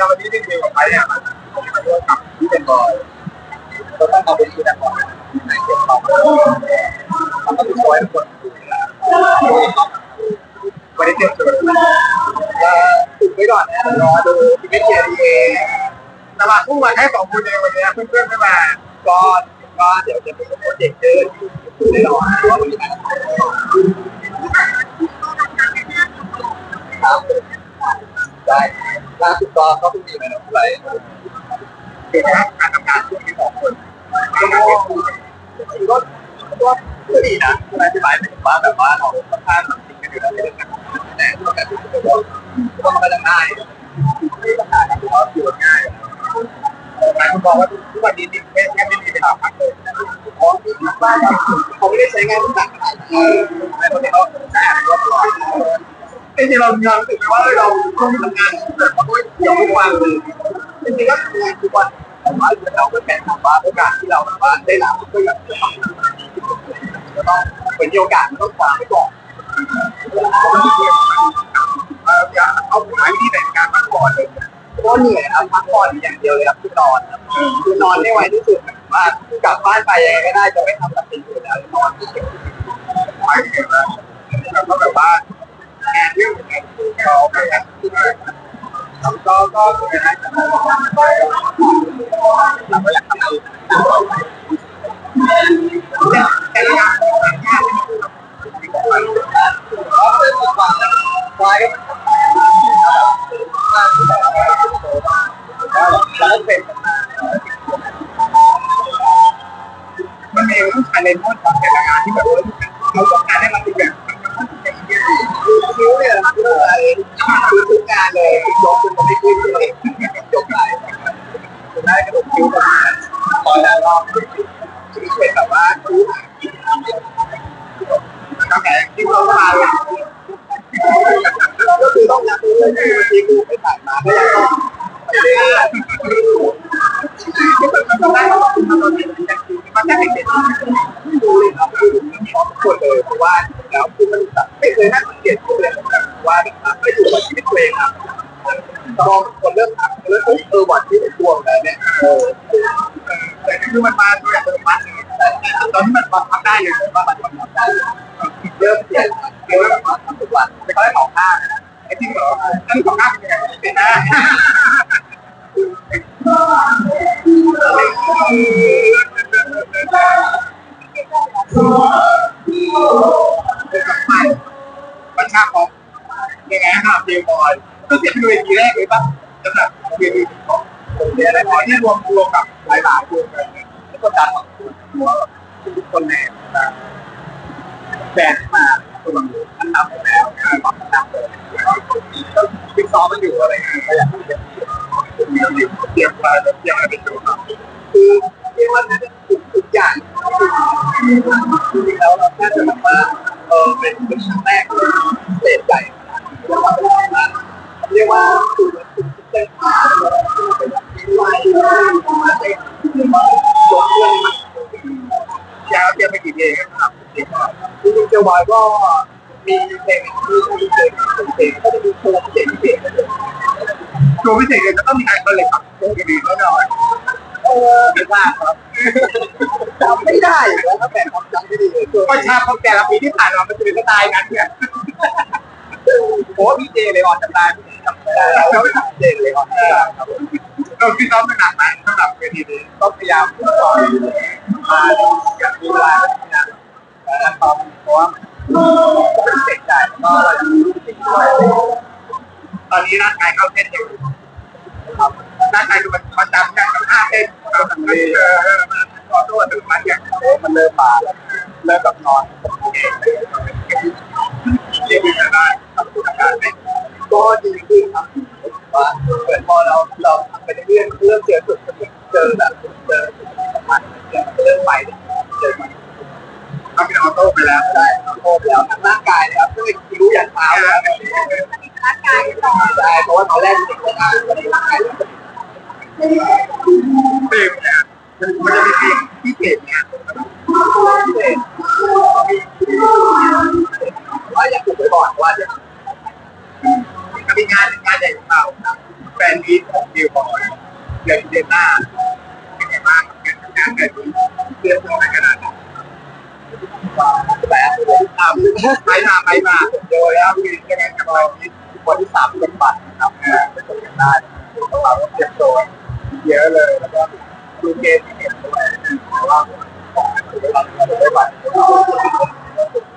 งานวันนี้ที่เดียวกับไปเนี่ยมันมาด้วยกับที่เป็นบอยก็ต้องเอาไปที่แต่ก่อนในเก็บของมันก็มีซอยทุกคน วันนี้เตรียมตัวก็ติดไว้ก่อนดีไม่เกียร์ดีเองตลาดพุ่งมาสองคนเองวันนี้เพื่อนๆไม่ก็ก็เดี๋ยวจะเป็นโปรเจกต์เดินแน่นอนว่ามีรครับได้ล่าสุดก็เขาเพิ่งมีอะไรนะอะไรคือการทำงานช่วงนี้ของคนก็ก็ก็ดีนะอธิบายถึงว่าแบบว่าเราค่อนข้างทำจริงกันอยู่แล้วในเรื่องการทำงานแต่ก็แบบก็ไม่ได้ง่ายไม่ต้องหาที่ว่าอยู่ง่ายหมายคุณบอกว่าทุกวันนี้นี่แค่แค่ไม่มีเวลาพักเลยเพราะที่บ้านเขาไม่ได้ใช้งานทุกอย่างข จริงๆเรามีความรู้สึกไหมว่าเราต้องทำงานแบบว่าย่างทุกวันเลยจริงๆก็ทำงานทุกวันแต่ว่าเราก็แค่ทำว่าโอกาสที่เราแบบว่าได้รับก็อยากจะทำก็ต้องเป็นโอกาสต้องคว้าไว้ก่อนเอาหาวิธีในการพักผ่อนเลยก็เหนื่อยครับพักผ่อนอย่างเดียวเลยครับคือนอนคือนอนไม่ไวที่สุดว่ากลับบ้านไปยังไงก็ได้จะไม่ทำแบบสิ่งอื่นแล้วนอนที่เก็บไปเก็บแล้วแล้วก็แบบว่า งานเรื่องเราไปแล้วก็ก็ไม่ได้เราก็อยากทำอะไรแต่ละอย่างงานก็เป็นความไว้มันมีต้องใช้เลนส์ของแต่ละงานที่แบบว่าเขาต้อง เนี่ยนะครับที่อะไรคือทุกงานเลยยกจนไม่ขึ้นเลยยกไหลได้กระดูกคิ้วประมาณตอนแล้วรอบที่เป็นแบบว่าคิ้วตั้งแต่คิ้วเรามาเลยก็คือต้องนับดูเลยที่วันที่กูไปถ่ายมาก็ยังต้องไปเรื่อยมันจะเป็นเด็กดูเลยครับคือชอบคนเลยเพราะว่าแล้วคือมันแบบไม่เคยนั่งสังเกตเลยว่าแบบไม่อยู่กับชีวิตตัวเองครับพอคนเริ่มทักเริ่มเอ อวันที่เป็นตัวแบบเนี้ยเออแต่คือมันมาโดยอัตโนมัติตอนที่มันบังคับได้เลยว่ามันบังคับได้เริ่มเปลี่ยนเริ่มมาทำทุกวันแต่ก็ได้สองข้างไอ้ที่เหรอนั่นสองข้างเป็นยังไงเป็นหน้าประชาคมยังไงครับเดย์บอยก็เสียเป็นเวทีแรกเลยปะสำหรับเวทีของ เดย์อะไรบอยที่รวมรวกับหลายหลายคนกันแล้วก็ดังของทุกคนในแบรนด์มาตัวอันดับแล้วความอันดับเลยก็ฟิกซ้อมมันอยู่อะไรก็อยากที่จะเกี่ยวกับเกี่ยวกับเป็นตัวคือเรียกว่าน่าจะทุกทุกอย่างจริงๆแล้วเราแค่จะแบบว่าเออเป็นเป็นครั้งแรกเศษใหญ่เรียกว่าคือคือเต้นมาเป็น ยาวเตรียมไปกี่เพลงครับจริงๆเจ้าบอยก็มีเพลงมีเพลงเพลงก็จะมีโชว์พิเศษพิเศษโชว์พิเศษจะต้องมีการคนเลยครับโชว์ดีแน่นอนเออไม่ว่าครับจำไม่ได้แล้วก็แต่ความจำไม่ดีเลยก็ชาติของแต่ละปีที่ผ่านมามันจะเป็นสไตล์นั้นเนี่ยโอ้พี่เจเลยออนจำได้จำไม่ได้แล้วไม่ทำเจเลยออนจำได้ครับ เราคิดซ้อมหนักไหมสำหรับเวทีนี้ก็พยายามต่อยมาอย่างมีเวลาเนี่ยแล้วซ้อมเพราะว่าเป็นเด็กใหญ่ก็เราจะมีลูกด้วยตอนนี้ร่างกายเข้าเส้นอยู่ครับร่างกายดูมันมันจำได้มันห้าเต้นเราทำได้เออมันขอโทษถึงมันอย่างโอ้มันเริ่มมาแล้วเริ่มแบบนอนเองเรียกว่าได้ทำตัวการได้ก็ดีขึ้นครับว่าเหมือนพอเรา เราทำไปเรื่อยๆเจอจุดเจอแบบเจอมันเริ่มไปเจอมันทำเป็นออโต้ไปแล้วได้ออโต้ไปแล้วทั้งร่างกายนะครับซึ่งคิ้วอย่างเท้าแล้วร่างกายต่อใช่เพราะว่าตอนแรกเด็กไม่ได้ไม่ได้ร่างกายเพลงเนี่ยมันจะมีเพลงที่เก่งเนี่ยเก่งว่าอยากถูกไปก่อนว่าจะมีงานงานใหญ่ของเรา ฟนมีของคิวบอยเดือนเดือนหน้าเป็นไงบ้างการทำงานแบบนี้เตรียมตัวในขนาดไหนแต่ตามไปมาไปมาโดยแล้วมีจะงานกับเราที่วันที่สามเป็นบัตรนะครับไปชมกันได้เราเตรียมตัวเยอะเลยแล้วก็ดูเกมที่เห็นด้วยแต่ว่าของเราได้บัตร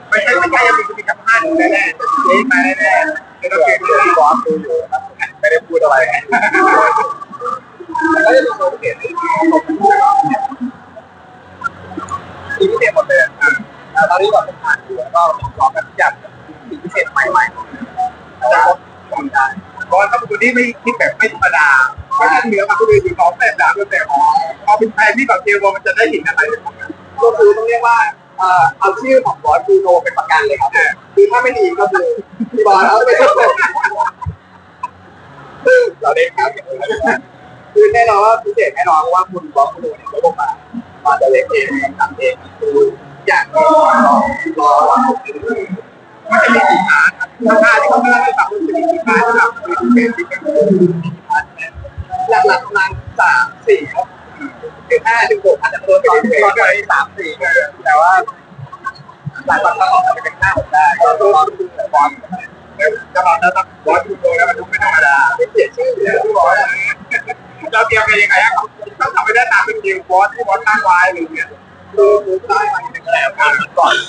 ไม่ใช่ไม่ใช่ยังมีมีกับท่านแน่ๆจะเล่นมาแน่ๆไม่ต้องเกรงใจบอสดูอยู่ ไม่ได้พูดอะไรก็จะมีโซนเกตที่ทีพิเศษหมดเลยตอนนี้แบบผ่านอยู่แล้วก็ลองกันอยากสิ่งพิเศษใหม่ๆจะทำได้เพราะว่าถ้าเป็นคนที่ไม่คิดแบบไม่ธรรมดาเพราะฉะนั้นเหนือมาคนอื่นอยู่น้องแต่ด่าแต่อ๋อพอเป็นแฟนที่แบบเทวมันจะได้เห็นอะไรก็คือต้องเรียกว่าเอาชื่อของบอสบูโนเป็นประกันเลยครับคือถ้าไม่ดีก็คือพี่บอสเอาไปเราได้ครับคือแน่นอนว่าพิเศษแน่นอนเพราะว่าคุณบอสบูโนเนี่ยเขาลงมามาจะเล็กเองทำเองคืออยางรอรอวันมันจะมีสีขาครับราคาที่เขาไม่ได้สั่งมันจะมีสีขาครับคือเป็นที่เป็นสีขาหลักๆประมาณสามสี่ครับถึงห้าถึงหกอาจจะโดนไปเรื่อยๆไปสามสี่แต่ว่าหลายวันเราออกมาเป็นห้าผมได้เราต้องรอดูแต่บอลแล้วจะบอกแล้วต้อง บอสที่บอสตั้งไว้หรือเนี่ยคือคือได้มาอย่างแล้วก่อน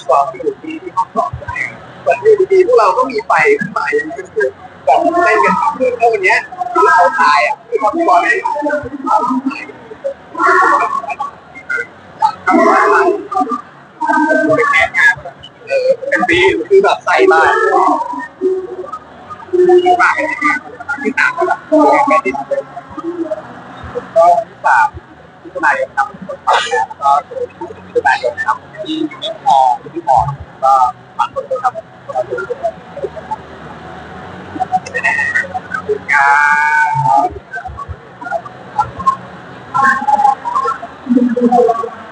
ก่อนอยู่ดีที่ห้องสอบส่วนที่ดีพวกเราก็มีไฟขึ้นมาอย่างนี้คือแบบเล่นกันคือเท่าวันนี้ที่เขาถ่ายอะคือเขาบอลเลยทำอะไรเป็นแค่งานเออเป็นปีคือแบบใส่มาที่มางกันที่สามก็แบบแค่ที่ก็ที่สามที่ทนาย ครับคนฝากก็คือที่ทนายนะครับที่อยู่ในมอที่มอก็